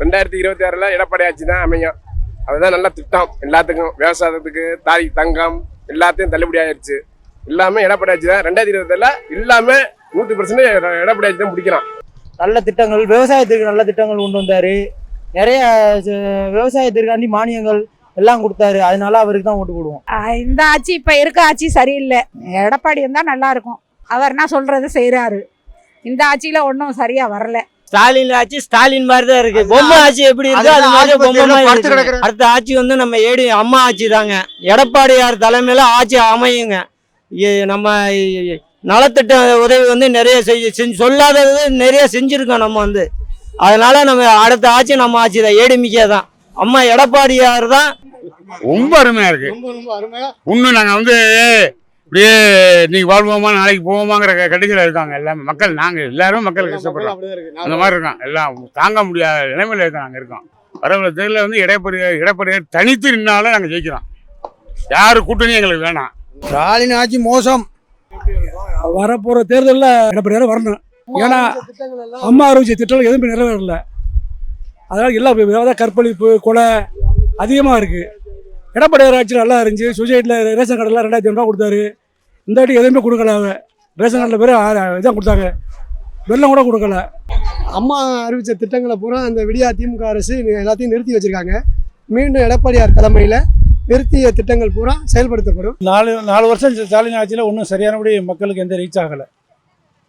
ரெண்டாயிரத்தி இருபத்தி ஆறுல எடப்பாடி ஆட்சி தான் அமையும். அதுதான் நல்ல திட்டம். எல்லாத்துக்கும் விவசாயத்துக்கு தாய் தங்கம் எல்லாத்தையும் தள்ளுபடி ஆயிடுச்சு எல்லாமே எடப்பாடி ஆட்சி தான். ரெண்டாயிரத்தி இருபத்தி எல்லாமே நூற்றி பர்சன்ட் எடப்பாடி ஆட்சி தான் பிடிக்கலாம் நல்ல திட்டங்கள் விவசாயத்திற்கு நல்ல திட்டங்கள் கொண்டு வந்தாரு. நிறைய விவசாயத்திற்காண்டி மானியங்கள் எல்லாம் கொடுத்தாரு. அதனால அவருக்கு தான் ஓட்டு போடுவோம். இந்த ஆட்சி இப்ப இருக்க ஆட்சி சரியில்லை. எடப்பாடி இருந்தா நல்லா இருக்கும். அவர் என்ன சொல்றது செய்யறாரு இந்த ஆட்சியில ஒன்றும் சரியா வரல. ஸ்டாலின் ஆட்சி ஸ்டாலின் மாதிரி தான் இருக்கு பொம்மை ஆட்சி எப்படி இருக்கு அது மாதிரி பொம்மை. அடுத்த ஆட்சி வந்து நம்ம ஏடி அம்மா ஆட்சி தாங்க. எடப்பாடியார் தலைமையில ஆட்சி அமையுங்க. நம்ம நலத்திட்ட உதவி வந்து நிறைய செஞ்சு சொல்லாதது நிறைய செஞ்சிருக்கோம் நம்ம வந்து. அதனால நம்ம அடுத்த ஆட்சி நம்ம ஆட்சி தான். ஏடிமிக்கே தான். அம்மா எடப்பாடியார் தான். ரொம்ப அருமையா இருக்கு. இன்னும் நாங்க வந்து இப்படியே இன்னைக்கு வாழ்வோமா நாளைக்கு போவோமாங்கிற கடைசியில் இருக்காங்க எல்லாமே. மக்கள் நாங்க எல்லாரும் மக்கள் கஷ்டப்படுறோம் அந்த மாதிரி இருக்கோம் எல்லாம் தாங்க முடியாத நிலைமையில இருக்கோம் நாங்க இருக்கோம். வரவுள்ள தேர்தலில் வந்து எடப்பாடியார் எடப்பாடியார் தனித்து நின்னாலும் நாங்க ஜெயிக்கிறோம். யாரு கூட்டணி எங்களுக்கு வேணாம். ஸ்டாலின் ஆட்சி மோசம். வரப்போற தேர்தலில் எடப்பாடியார் வரணும். ஏன்னா அம்மா அறிவிச்ச திட்டங்கள் எதுவுமே நிறைவேறல. அதனால எல்லா கற்பழிப்பு கொலை அதிகமாக இருக்கு. எடப்பாடியார் ஆட்சி நல்லா இருந்துச்சு. சொசைட்டியில் ரேஷன் கார்டெல்லாம் ரெண்டாயிரத்தி ஐநூறுவா கொடுத்தாரு. இந்த வாட்டி எதுவுமே கொடுக்கல ரேஷன் கார்டில் பேர் இதான் கொடுத்தாங்க. வெள்ளம் கூட கொடுக்கல. அம்மா அறிவித்த திட்டங்களை பூரா அந்த விடியா திமுக அரசு எல்லாத்தையும் நிறுத்தி வச்சிருக்காங்க. மீண்டும் எடப்பாடியார் தலைமையில் நிறுத்திய திட்டங்கள் பூரா செயல்படுத்தப்படும். நாலு நாலு வருஷம் ஸ்டாலின் ஆட்சியில் ஒன்றும் சரியானபடி மக்களுக்கு எந்த ரீச் ஆகலை.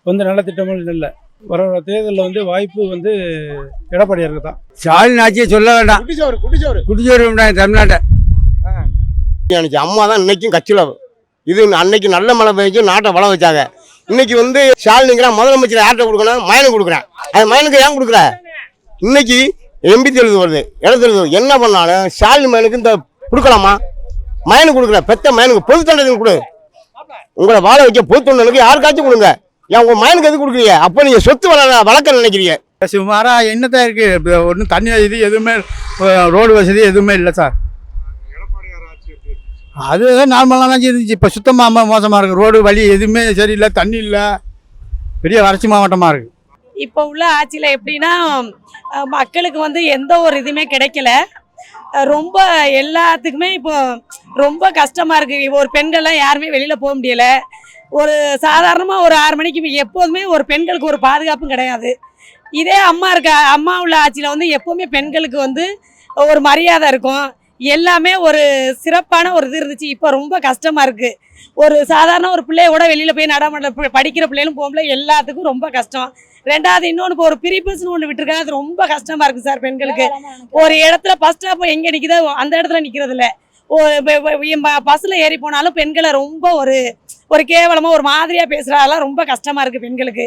வந்து நல்ல திட்டங்கள் இல்லை. வர வர தேர்தலில் வந்து வாய்ப்பு வந்து எடப்பாடியாருக்கு தான். ஸ்டாலின் ஆட்சியை சொல்ல வேண்டாம். குட்டிச்சோறு குட்டிச்சோறு குடிச்சோறு தமிழ்நாட்டை. எனக்கு அம்மா தான் இன்னைக்கும் கட்சியில் இது அன்னைக்கு நல்ல மழை பெஞ்சு நாட்டை வள வச்சாங்க. இன்னைக்கு வந்து ஸ்டாலினுங்கிறான் முதலமைச்சர் யார்கிட்ட கொடுக்கணும்? மயனுக்கு கொடுக்குறேன். அது மயனுக்கு ஏன் கொடுக்குற இன்னைக்கு எம்பி தேர்தல் வருது இடத்துல என்ன பண்ணாலும் ஸ்டாலின் மயனுக்கு இந்த கொடுக்கலாமா? மயனுக்கு கொடுக்குற பெத்த மயனுக்கு பொது தொண்டனுக்கு கொடு. உங்களை வாழ வைக்க பொது தொண்டனுக்கு யாருக்காச்சும் கொடுங்க. ஏன் உங்கள் மயனுக்கு எது கொடுக்குறீங்க? அப்போ நீங்கள் சொத்து வளர வளர்க்க நினைக்கிறீங்க. சுமாராக என்னதான் இருக்குது ஒன்றும் தண்ணி வசதி எதுவுமே ரோடு வசதி எதுவுமே இல்லை சார். அது நார்மலாக தான் இருந்துச்சு. இப்போ சுத்தமாக மோசமாக இருக்குது ரோடு வழி எதுவுமே சரியில்லை தண்ணி இல்லை. பெரிய வறட்சி மாவட்டமாக இருக்குது இப்போ உள்ள ஆட்சியில் எப்படின்னா மக்களுக்கு வந்து எந்த ஒரு இதுவுமே கிடைக்கல. ரொம்ப எல்லாத்துக்குமே இப்போ ரொம்ப கஷ்டமாக இருக்குது ஒரு பெண்கள்லாம் யாருமே வெளியில் போக முடியலை. ஒரு சாதாரணமாக ஒரு ஆறு மணிக்கு எப்போதுமே ஒரு பெண்களுக்கு ஒரு பாதுகாப்பும் கிடையாது. இதே அம்மா இருக்க அம்மா உள்ள ஆட்சியில் வந்து எப்போவுமே பெண்களுக்கு வந்து ஒரு மரியாதை இருக்கும். எல்லாமே ஒரு சிறப்பான ஒரு இது இருந்துச்சு. இப்போ ரொம்ப கஷ்டமா இருக்கு. ஒரு சாதாரண ஒரு பிள்ளைய கூட வெளியில போய் நடாமல படிக்கிற பிள்ளைகளும் போகல எல்லாத்துக்கும் ரொம்ப கஷ்டம். ரெண்டாவது இன்னொன்று இப்போ ஒரு பிரிப்பஸ்னு ஒன்று விட்டுருக்காங்க அது ரொம்ப கஷ்டமா இருக்கு சார் பெண்களுக்கு. ஒரு இடத்துல பஸ் ஸ்டாப் எங்கே நிற்குதோ அந்த இடத்துல நிற்கிறது இல்லை பஸ்ஸில் ஏறி போனாலும் பெண்களை ரொம்ப ஒரு ஒரு கேவலமாக ஒரு மாதிரியாக பேசுகிறதெல்லாம் ரொம்ப கஷ்டமாக இருக்குது பெண்களுக்கு.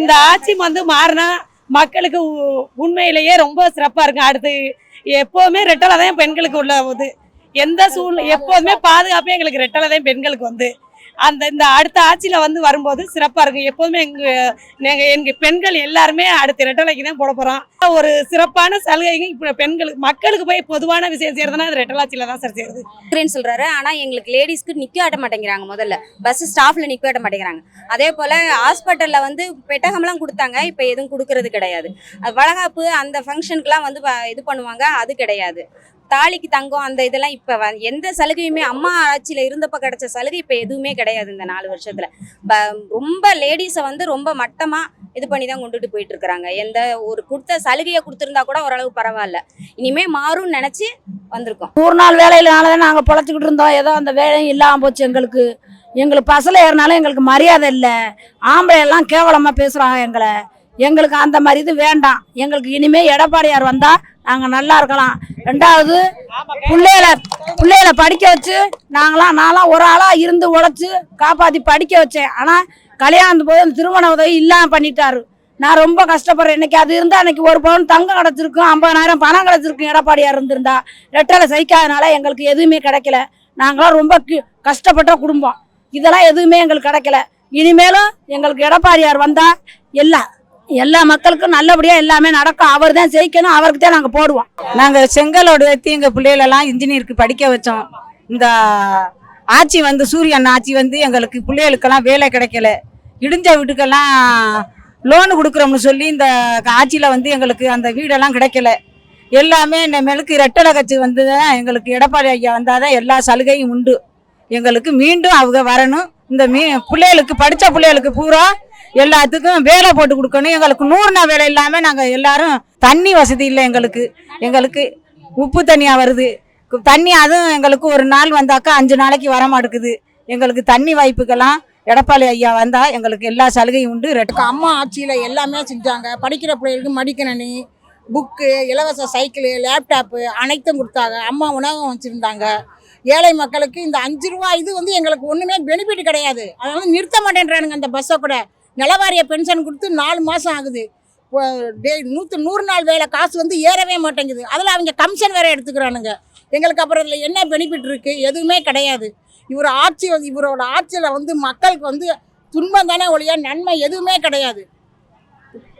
இந்த ஆட்சி வந்து மாறினா மக்களுக்கு உ- உண்மையிலேயே ரொம்ப சிறப்பாக இருக்கும் அடுத்து எப்போவுமே ரெட்டலை தான் பெண்களுக்கு உள்ள இது. எந்த சூழ்நிலை எப்போதுமே பாதுகாப்பே எங்களுக்கு ரெட்டலை தான் பெண்களுக்கு வந்து. அந்த இந்த அடுத்த ஆட்சியில் வந்து வரும்போது சிறப்பாக இருக்கும். எப்போதுமே எங்கள் நாங்கள் எங்கள் பெண்கள் எல்லாருமே அடுத்த ரெட்டலைக்கு தான் போட போகிறோம் ஒரு சிறப்பான சலுகைங்க இப்போ பெண்களுக்கு மக்களுக்கு போய் பொதுவான விஷயம் செய்யறதுனா அது ரெட்டலாட்சியில் தான் சார் செய்யுது கொடுக்குறேன்னு சொல்கிறாரு ஆனால் எங்களுக்கு லேடிஸ்க்கு நிற்க ஆட்ட மாட்டேங்கிறாங்க முதல்ல. பஸ் ஸ்டாஃபில் நிற்க ஆட்ட மாட்டேங்கிறாங்க. அதே போல் ஹாஸ்பிட்டலில் வந்து பெட்டகம்லாம் கொடுத்தாங்க. இப்போ எதுவும் கொடுக்கறது கிடையாது. அது வளகாப்பு அந்த ஃபங்க்ஷனுக்குலாம் வந்து வ- இது பண்ணுவாங்க. அது கிடையாது. தாலிக்கு தங்கம் அந்த இதெல்லாம் இப்போ வ- எந்த சலுகையுமே அம்மா ஆட்சியில் இருந்தப்போ கிடைச்ச சலுகை இப்போ எதுவுமே கிடையாது இந்த நாலு வருஷத்தில். ப- ரொம்ப லேடிஸை வந்து ரொம்ப மட்டமாக இது பண்ணி தான் கொண்டுட்டு போயிட்டு இருக்கிறாங்க எந்த ஒரு கொடுத்த சலுகையை கொடுத்துருந்தா கூட ஓரளவு பரவாயில்ல. இனிமே மாறும்னு நினச்சி வந்திருக்கோம். ஒரு நாள் வேலையிலனால தான் நாங்கள் பொழைச்சிக்கிட்டு இருந்தோம். ஏதோ அந்த வேலையும் இல்லாமல் போச்சு எங்களுக்கு. எங்களுக்கு பசலை ஏறினாலும் எங்களுக்கு மரியாதை இல்லை. ஆம்பளை எல்லாம் கேவலமாக பேசுகிறாங்க எங்களை. எங்களுக்கு அந்த மாதிரி இது வேண்டாம். எங்களுக்கு இனிமேல் எடப்பாடியார் வந்தால் நாங்கள் நல்லா இருக்கலாம். ரெண்டாவது பிள்ளைகளை பிள்ளைகளை படிக்க வச்சு நாங்களாம் நான்லாம் ஒரு ஆளாக இருந்து உழைச்சி காப்பாற்றி படிக்க வச்சேன். ஆனால் கல்யாணத்து போது அந்த திருமண உதவி இல்லாமல் பண்ணிட்டாரு. நான் ரொம்ப கஷ்டப்படுறேன். இன்னைக்கு அது இருந்தால் அன்னைக்கு ஒரு பவுன் தங்கம் கிடச்சிருக்கும் ஐம்பதாயிரம் பணம் கிடச்சிருக்கும் எடப்பாடியார் இருந்திருந்தா. ரெட்டலை சைக்காதனால எங்களுக்கு எதுவுமே கிடைக்கல. நாங்களாம் ரொம்ப கி- கஷ்டப்பட்ட குடும்பம். இதெல்லாம் எதுவுமே எங்களுக்கு கிடைக்கல. இனிமேலும் எங்களுக்கு எடப்பாடியார் வந்தால் எல்லாம் எல்லா மக்களுக்கும் நல்லபடியாக எல்லாமே நடக்கும். அவர் தான் ஜெயிக்கணும் அவருக்கு தான் நாங்கள் போடுவோம். நாங்கள் செங்கலோடு வைத்து எங்கள் பிள்ளைகளெல்லாம் இன்ஜினியருக்கு படிக்க வச்சோம். இந்த ஆட்சி வந்து சூரியன் ஆட்சி வந்து எங்களுக்கு பிள்ளைகளுக்கெல்லாம் வேலை கிடைக்கல. இடிஞ்ச வீட்டுக்கெல்லாம் லோனு கொடுக்குறோம்னு சொல்லி இந்த ஆட்சியில் வந்து எங்களுக்கு அந்த வீடெல்லாம் கிடைக்கல. எல்லாமே இந்த மெழுக்கு ரெட்டலை கட்சி வந்து தான் எங்களுக்கு எடப்பாடி ஐயா வந்தால் தான் எல்லா சலுகையும் உண்டு. எங்களுக்கு மீண்டும் அவங்க வரணும். இந்த மீ பிள்ளைகளுக்கு படித்த பிள்ளைகளுக்கு பூரா எல்லாத்துக்கும் வேலை போட்டு கொடுக்கணும். எங்களுக்கு நூறு நாள் வேலை இல்லாமல் நாங்கள் எல்லாரும் தண்ணி வசதி இல்லை எங்களுக்கு. எங்களுக்கு உப்பு தண்ணியாக வருது. தண்ணி அதுவும் எங்களுக்கு ஒரு நாள் வந்தாக்கா அஞ்சு நாளைக்கு வர மாட்டேங்குது. எங்களுக்கு தண்ணி வாய்ப்புக்கெல்லாம் எடப்பாடி ஐயா வந்தால் எங்களுக்கு எல்லா சலுகையும் உண்டு ரெட்டு அம்மா ஆட்சியில் எல்லாமே செஞ்சாங்க. படிக்கிற பிள்ளைகளுக்கு மடிக்கணனி புக்கு இலவச சைக்கிளு லேப்டாப்பு அனைத்தும் கொடுத்தாங்க. அம்மா உணவகம் வச்சுருந்தாங்க. ஏழை மக்களுக்கு இந்த அஞ்சு ரூபா இது வந்து எங்களுக்கு ஒன்றுமே பெனிஃபிட் கிடையாது. அதனால நிறுத்த மாட்டேன்றானுங்க அந்த பஸ்ஸை கூட. நிலவாரிய பென்ஷன் கொடுத்து நாலு மாதம் ஆகுது. டே நூற்று நூறு நாள் வேலை காசு வந்து ஏறவே மாட்டேங்குது. அதில் அவங்க கமிஷன் வேறு எடுத்துக்கிறானுங்க. எங்களுக்கு அப்புறம் இதில் என்ன பெனிஃபிட் இருக்குது எதுவுமே கிடையாது. இவர் ஆட்சி வந்து இவரோட ஆட்சியில் வந்து மக்களுக்கு வந்து துன்பம் தானே ஒழிய நன்மை எதுவுமே கிடையாது.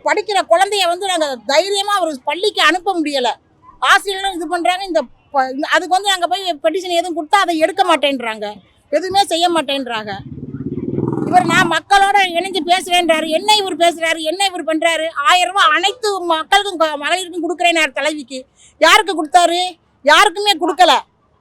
படிக்கிற குழந்தைய வந்து நாங்கள் தைரியமாக ஒரு பள்ளிக்கு அனுப்ப முடியலை. ஆசிரியர்களும் இது பண்ணுறாங்க இந்த ப- இந்த- அதுக்கு வந்து நாங்கள் போய் பெட்டிஷன் எதுவும் கொடுத்தா அதை எடுக்க மாட்டேன்றாங்க. எதுவுமே செய்ய மாட்டேன்றாங்க. இவர் நான் மக்களோட இணைஞ்சு பேசுறேன்றாரு என்ன இவர் பேசுறாரு என்ன இவர் பண்றாரு. ஆயிரம் ரூபாய் அனைத்து மக்களுக்கும் மகளிருக்கும் கொடுக்குறேனார் தலைவிக்கு. யாருக்கு கொடுத்தாரு? யாருக்குமே கொடுக்கல.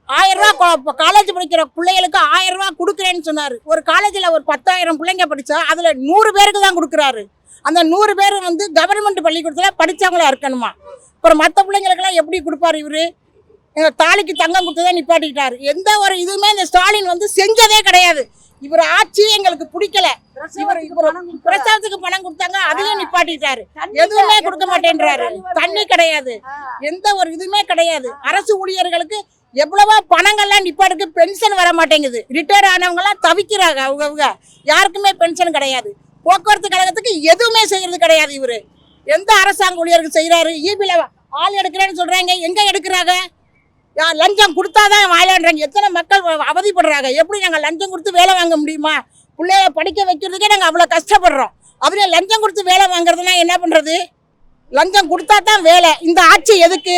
ஆயிரம் ரூபா காலேஜ் படிக்கிற பிள்ளைகளுக்கு ஆயிரம் ரூபா கொடுக்குறேன்னு சொன்னார். ஒரு காலேஜில் ஒரு பத்தாயிரம் பிள்ளைங்க படித்தா அதில் நூறு பேருக்கு தான் கொடுக்குறாரு. அந்த நூறு பேர் வந்து கவர்மெண்ட் பள்ளிக்கூடத்தில் படித்தவங்களா இருக்கணுமா? அப்புறம் மற்ற பிள்ளைங்களுக்கெல்லாம் எப்படி கொடுப்பாரு இவர்? எங்கள் தாலிக்கு தங்கம் கொடுத்து தான் நிப்பாட்டிக்கிட்டார். எந்த ஒரு இதுவுமே இந்த ஸ்டாலின் வந்து செஞ்சதே கிடையாது. இவர் ஆட்சி எங்களுக்கு பிடிக்கல. இவர் இவர் பிரசாதத்துக்கு பணம் கொடுத்தாங்க அதையும் நிப்பாட்டிட்டாரு. எதுவுமே கொடுக்க மாட்டேன்றாரு. தண்ணி கிடையாது. எந்த ஒரு இதுவுமே கிடையாது. அரசு ஊழியர்களுக்கு எவ்வளவோ பணங்கள்லாம் நிப்பாட்டுக்கு பென்ஷன் வர மாட்டேங்குது. ரிட்டையர் ஆனவங்கலாம் தவிக்கிறாங்க அவங்க அவங்க. யாருக்குமே பென்ஷன் கிடையாது. போக்குவரத்து கழகத்துக்கு எதுவுமே செய்யறது கிடையாது இவரு. எந்த அரசாங்க ஊழியருக்கு செய்யறாரு ஈபில ஆள் எடுக்கிறேன்னு சொல்றாங்க. எங்க எடுக்கிறாங்க? லஞ்சம் கொடுத்தாதான் வாழன்றாங்க எத்தனை மக்கள் அவதிப்படுறாங்க. எப்படி நாங்கள் லஞ்சம் கொடுத்து வேலை வாங்க முடியுமா? பிள்ளைய படிக்க வைக்கிறதுக்கே நாங்கள் அவ்வளோ கஷ்டப்படுறோம். அதுலேயே லஞ்சம் கொடுத்து வேலை வாங்குறதுனா என்ன பண்ணுறது லஞ்சம் கொடுத்தா தான் வேலை. இந்த ஆட்சி எதுக்கு?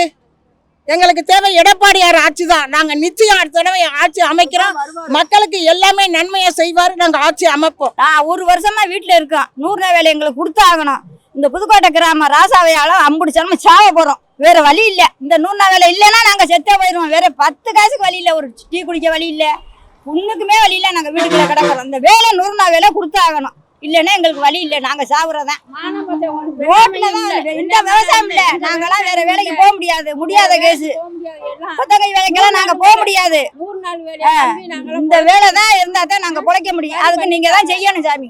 எங்களுக்கு தேவை எடப்பாடியார் ஆட்சி தான் நாங்கள் நிச்சயம் அடுத்த தடவை ஆட்சி அமைக்கிறோம். மக்களுக்கு எல்லாமே நன்மையை செய்வார் நாங்கள் ஆட்சி அமைப்போம். நான் ஒரு வருஷமா வீட்டில் இருக்கோம் நூறு நாள் வேலை எங்களுக்கு கொடுத்தாகணும் இந்த புதுக்கோட்டை கிராம ராசாவையால அம்புடிச்சாலும் சாவ போகிறோம் வேற வழி இல்லை. இந்த நூறு நாள் வேலை இல்லைன்னா நாங்கள் செத்தே போயிடுவோம். வேற பத்து காசுக்கு வழி இல்லை. ஒரு டீ குடிக்க வழி இல்லை. ஒன்றுக்குமே வழி இல்லை. நாங்கள் வீட்டுக்குள்ள கிடக்குறோம். இந்த வேலை நூறு நாள் வேலை கொடுத்தாகணும். இல்லைன்னா எங்களுக்கு வழி இல்லை. நாங்கள் சாப்பிட்றதான் ரோட்ல தான் இந்த விவசாயம் இல்லை. நாங்களாம் வேற வேலைக்கு போக முடியாது. முடியாத கேஸ். கொத்தகை வேலைக்கெல்லாம் நாங்கள் போக முடியாது. இந்த வேலை தான் இருந்தா தான் நாங்கள் பிழைக்க முடியும். அதுக்கு நீங்க தான் செய்யணும் சாமி.